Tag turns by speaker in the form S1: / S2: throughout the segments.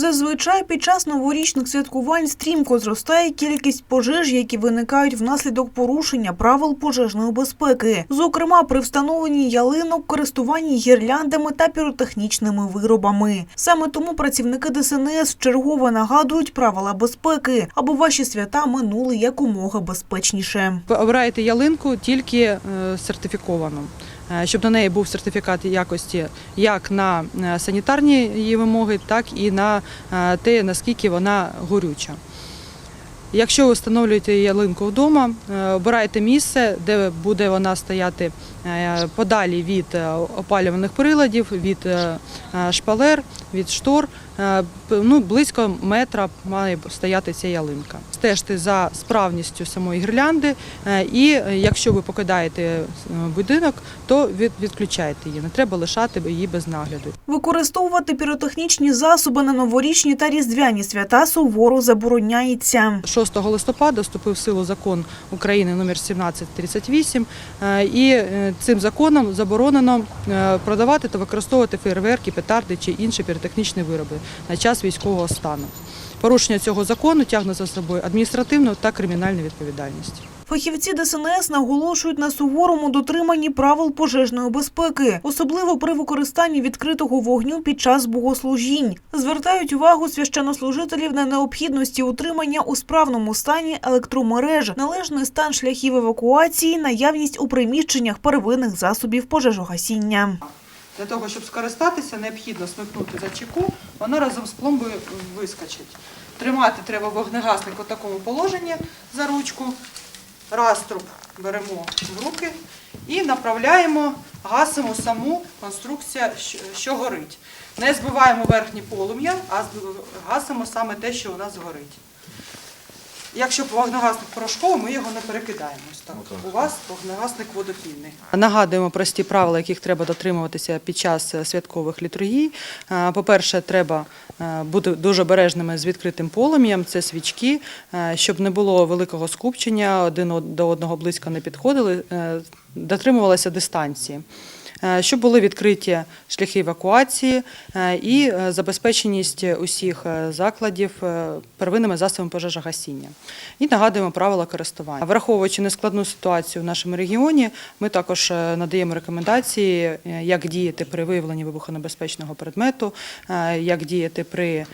S1: Зазвичай під час новорічних святкувань стрімко зростає кількість пожеж, які виникають внаслідок порушення правил пожежної безпеки, зокрема при встановленні ялинок, користуванні гірляндами та піротехнічними виробами. Саме тому працівники ДСНС вчергове нагадують правила безпеки, аби ваші свята минули якомога безпечніше.
S2: Ви обираєте ялинку тільки е, сертифіковану, щоб на неї був сертифікат якості як на е, санітарні її вимоги, так і на е, те, наскільки вона горюча. Якщо ви встановлюєте ялинку вдома, е, обирайте місце, де буде вона стояти е, подалі від е, опалюваних приладів, від шпалер, від штор. Ну, близько метра має стояти ця ялинка. Стежте за справністю самої гірлянди, і якщо ви покидаєте будинок, то від- відключайте її. Не треба лишати її без нагляду.
S1: Використовувати піротехнічні засоби на новорічні та різдвяні свята суворо забороняється.
S2: 6 листопада вступив в силу закон України номер 1738, е, і е, цим законом заборонено е, продавати та використовувати фейерверки, петарди чи інші піротехнічні вироби на час військового стану. Порушення цього закону тягне за собою адміністративну та кримінальну відповідальність.
S1: Фахівці ДСНС наголошують на суворому дотриманні правил пожежної безпеки, особливо при використанні відкритого вогню під час богослужінь. Звертають увагу священнослужителів на необхідності утримання у справному стані електромереж, належний стан шляхів евакуації, наявність у приміщеннях первинних засобів пожежогасіння.
S2: Для того, щоб скористатися, необхідно смикнути за чеку, вона разом з пломбою вискочить. Тримати треба вогнегасник у такому положенні за ручку. Раструб беремо в руки і направляємо, гасимо саму конструкцію, що- горить. Не збиваємо верхнє полум'я, а гасимо саме те, що у нас горить. Якщо вогнегасник порошковий, ми його не перекидаємо. Так. У вас вогнегасник водопільний. Нагадуємо прості правила, яких треба дотримуватися під час е, святкових літургій. Е, По-перше, треба е, бути дуже обережними з відкритим полум'ям, це свічки, щоб не було великого скупчення, один до одного близько не підходили, дотримувалися дистанції. Е, Щоб були відкриті шляхи евакуації е, і е, забезпеченість усіх закладів первинними засобами пожежогасіння. І нагадуємо правила користування. Враховуючи нескладну ситуацію в нашому регіоні, ми також надаємо рекомендації, як діяти при виявленні вибухонебезпечного предмету, як діяти при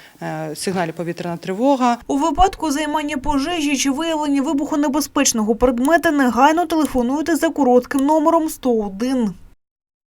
S2: сигналі повітряна тривога.
S1: У випадку займання пожежі чи виявлення вибухонебезпечного предмета негайно телефонуйте за коротким номером 101.